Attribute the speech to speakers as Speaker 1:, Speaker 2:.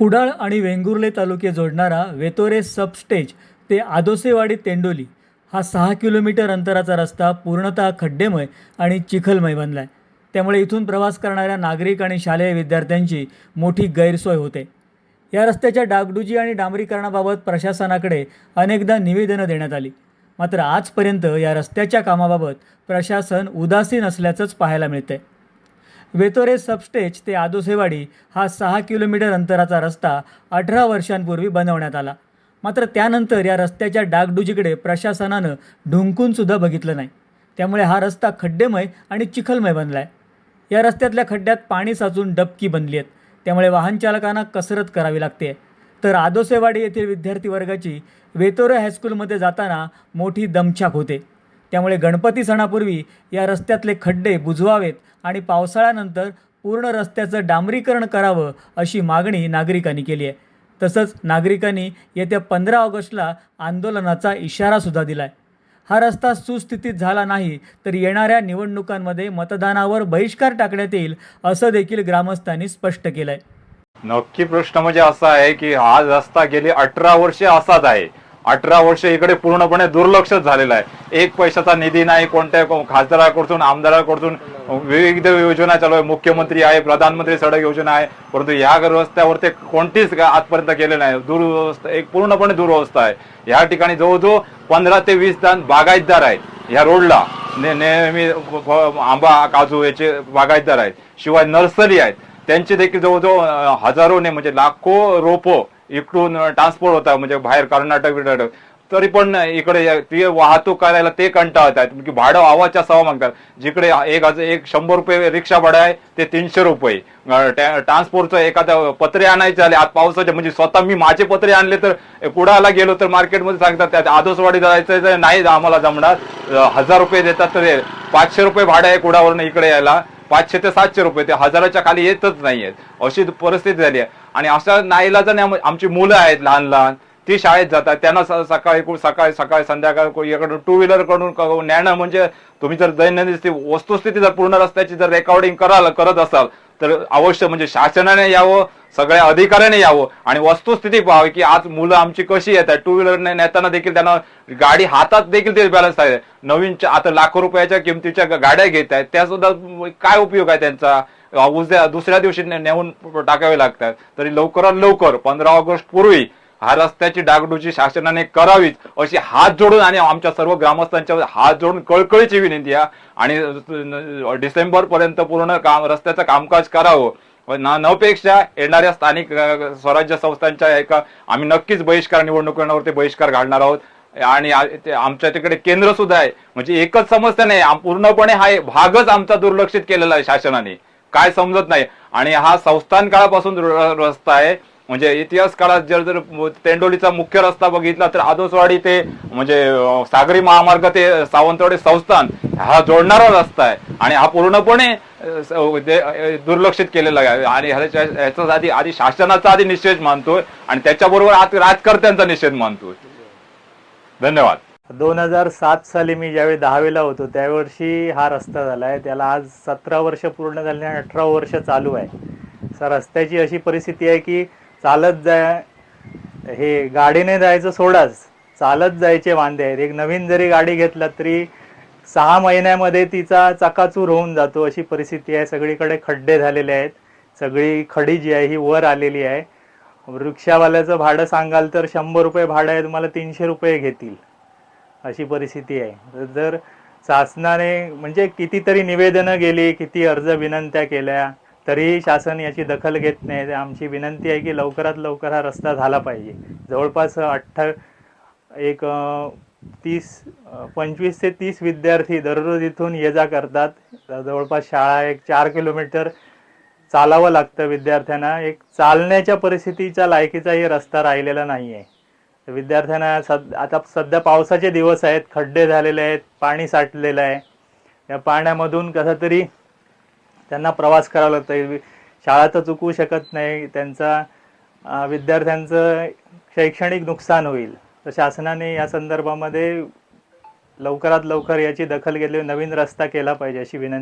Speaker 1: कुडाळ आणि वेंगुर्ले तालुके जोडणारा वेतोरे सबस्टेज ते आदोसेवाडी तेंडोली हा सहा किलोमीटर अंतराचा रस्ता पूर्णतः खड्डेमय आणि चिखलमय बनला आहे त्यामुळे इथून प्रवास करणाऱ्या नागरिक आणि शालेय विद्यार्थ्यांची मोठी गैरसोय होते. या रस्त्याच्या डागडुजी आणि डांबरीकरणाबाबत प्रशासनाकडे अनेकदा निवेदनं देण्यात आली. मात्र आजपर्यंत या रस्त्याच्या कामाबाबत प्रशासन उदासीन असल्याचंच पाहायला मिळतंय. वेतोरे सबस्टेज ते आदोसेवाडी हा सहा किलोमीटर अंतराचा रस्ता अठरा वर्षांपूर्वी बनवण्यात आला. मात्र त्यानंतर या रस्त्याच्या डागडुजीकडे प्रशासनानं ढुंकूनसुद्धा बघितलं नाही. त्यामुळे हा रस्ता खड्डेमय आणि चिखलमय बनला आहे या रस्त्यातल्या खड्ड्यात पाणी साचून डबकी बनली आहेत. त्यामुळे वाहनचालकांना कसरत करावी लागते. तर आदोसेवाडी येथील विद्यार्थी वर्गाची वेतोरे हायस्कूलमध्ये जाताना मोठी दमछाक होते. त्यामुळे गणपती सणापूर्वी या रस्त्यातले खड्डे बुजवावेत आणि पावसाळ्यानंतर पूर्ण रस्त्याचं डांबरीकरण करावं अशी मागणी नागरिकांनी केली आहे. तसंच नागरिकांनी येत्या पंधरा ऑगस्टला आंदोलनाचा इशारासुद्धा दिला आहे हा रस्ता सुस्थितीत झाला नाही तर येणाऱ्या निवडणुकांमध्ये मतदानावर बहिष्कार टाकण्यात येईल असं देखील ग्रामस्थांनी स्पष्ट केलं आहे
Speaker 2: नक्की प्रश्न म्हणजे असा आहे की हा रस्ता गेली अठरा वर्षे असाच आहे. अठरा वर्ष इकडे पूर्णपणे दुर्लक्ष झालेला आहे. एक पैशाचा निधी नाही कोणत्या खासदाराकडून आमदाराकडून विविध योजना चालू आहे. मुख्यमंत्री आहे प्रधानमंत्री सडक योजना आहे. परंतु या रस्त्यावर ते कोणतीच आजपर्यंत केले नाही. दुर्व्यवस्था एक पूर्णपणे दुर्व्यवस्था आहे. या ठिकाणी जवळजवळ पंधरा ते वीस दान बागायतदार आहेत. या रोडला ने- नेहमी आंबा काजू याचे बागायतदार आहेत. शिवाय नर्सरी आहेत. त्यांचे देखील जवळजवळ हजारोने म्हणजे लाखो रोपं इकडून ट्रान्सपोर्ट होता म्हणजे बाहेर कर्नाटक बिर्नाटक तरी पण इकडे या- ते वाहतूक करायला ते कंटाळत आहेत की भाडं आवाच्या सवा मागतात. जिकडे एक एक शंभर रुपये रिक्षा भाडं आहे ते तीनशे रुपये. ट्रान्सपोर्टचं एखादं पत्रे आणायचे झाले आज पावसाचे म्हणजे स्वतः मी माझे पत्रे आणले तर कुडाला गेलो तर मार्केटमध्ये सांगतात त्यात आदोसवाडी जायचं तर नाही आम्हाला जमणार. हजार रुपये देतात तर पाचशे रुपये भाडं आहे कुडावरून इकडे यायला. पाचशे ते सातशे रुपये ते हजाराच्या खाली येतच नाही आहेत अशी परिस्थिती झाली आहे. आणि अशा नाईलाजाने आमची मुलं आहेत लहान लहान ती शाळेत जातात. त्यांना सकाळी सकाळी सकाळी संध्याकाळी इकडून टू व्हीलरकडून नेणं म्हणजे तुम्ही जर दैनंदिन वस्तुस्थिती जर पूर्ण रस्त्याची जर रेकॉर्डिंग कराल करत असाल तर अवश्य म्हणजे शासनाने यावं सगळ्या अधिकाऱ्याने यावं आणि वस्तुस्थिती पाहावी की आज मुलं आमची कशी येत आहेत. टू व्हीलरने नेताना देखील त्यांना गाडी हातात देखील ते बॅलन्स आहे. नवीन आता लाखो रुपयाच्या किमतीच्या गाड्या घेत आहेत. त्या सुद्धा काय उपयोग आहे त्यांचा? उद्या दुसऱ्या दिवशी ने- नेऊन टाकावे लागतात. तरी लवकरात लवकर पंधरा ऑगस्ट पूर्वी हा रस्त्याची डागडुजी शासनाने करावीच अशी हात जोडून आणि आमच्या सर्व ग्रामस्थांच्या हात जोडून कळकळीची विनंती आहे आणि डिसेंबर पर्यंत पूर्ण काम रस्त्याचं कामकाज करावं. ना नपेक्षा येणाऱ्या स्थानिक स्वराज्य संस्थांच्या एका आम्ही नक्कीच बहिष्कार निवडणुकांवरती बहिष्कार घालणार आहोत. आणि आमच्या तिकडे केंद्र सुद्धा आहे. म्हणजे एकच समस्या नाही. पूर्णपणे हा भागच आमचा दुर्लक्षित केलेला आहे शासनाने. काय समजत नाही. आणि हा संस्थान काळापासून रस्ता आहे. म्हणजे इतिहास काळात जर जर तेंडोलीचा मुख्य रस्ता बघितला तर आदोसवाडी ते म्हणजे सागरी महामार्ग ते सावंतवाडी संस्थान हा जोडणारा रस्ता आहे. आणि हा पूर्णपणे दुर्लक्षित केलेला आहे. आणि ह्याचा आधी आधी शासनाचा आधी निषेध मानतोय. आणि त्याच्याबरोबर आज राजकर्त्यांचा निषेध मानतोय. धन्यवाद.
Speaker 3: दोन हजार सात साली मी ज्यावेळी दहावीला होतो त्यावर्षी हा रस्ता झाला आहे त्याला आज सतरा वर्ष पूर्ण झाली आणि अठरा वर्ष चालू आहे. सर रस्त्याची अशी परिस्थिती आहे की चालत जाय हे गाडीने जायचं सोडाच. चालत जायचे वांदे आहेत. एक नवीन जरी गाडी घेतला तरी सहा महिन्यामध्ये तिचा चकाचूर होऊन जातो अशी परिस्थिती आहे. सगळीकडे खड्डे झालेले आहेत. सगळी खडी जी आहे ही वर आलेली आहे. रिक्षावाल्याचं भाडं सांगाल तर शंभर रुपये भाडं आहे तुम्हाला तीनशे रुपये घेतील. अशी परिस्थिती आहे. जर शासनाने म्हणजे कितीतरी निवेदनं गेली किती अर्ज विनंत्या केल्या तरीही शासन याची दखल घेत नाही. आमची विनंती आहे की लवकरात लवकर हा रस्ता झाला पाहिजे. जवळपास अठ्ठा एक तीस पंचवीस ते तीस विद्यार्थी दररोज इथून ये जा करतात. जवळपास शाळा एक चार किलोमीटर चालावं लागतं विद्यार्थ्यांना. एक चालण्याच्या परिस्थितीच्या लायकीचाही रस्ता राहिलेला नाही आहे विद्यार्थ्यांना सद आता सध्या पावसाचे दिवस आहेत खड्डे झालेले आहेत पाणी साठलेलं आहे. या पाण्यामधून कसं तरी त्यांना प्रवास करावा लागतो शाळा तर चुकवू शकत नाही. त्यांचा विद्यार्थ्यांचं शैक्षणिक नुकसान होईल. तर शासनाने या संदर्भामध्ये लवकरात लवकर याची दखल घेतली. नवीन रस्ता केला पाहिजे अशी विनंती.